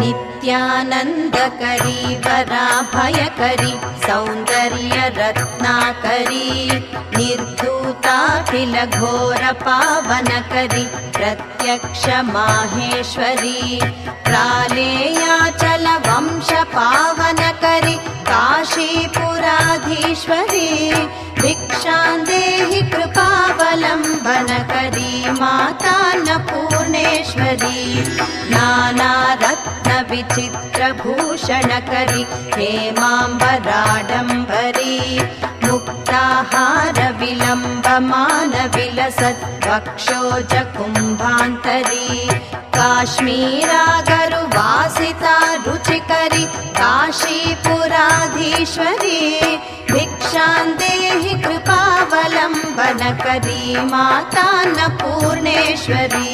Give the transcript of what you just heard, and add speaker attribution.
Speaker 1: नित्यानन्दकरी वराभयकरी सौन्दर्यरत्नाकरी निर्धूताखिलघोरपावनकरी प्रत्यक्ष माहेश्वरी प्रालेयाचलवंशपावनकरि काशीपुराधीश्वरी भिक्षां देहि कृपावलम्बनकरी मातान्नपूर्णेश्वरी नानारत्नविचित्रभूषणकरि हेमाम्बराडम्बरी मुक्ताहारविलम्बमानविलसत् वक्षोज कुम्भान्तरी काश्मीरागरुवासिता रुचिकरि काशीपुराधीश्वरी भिक्षां देहि कृपावलम्बनकरी मातान्नपूर्णेश्वरी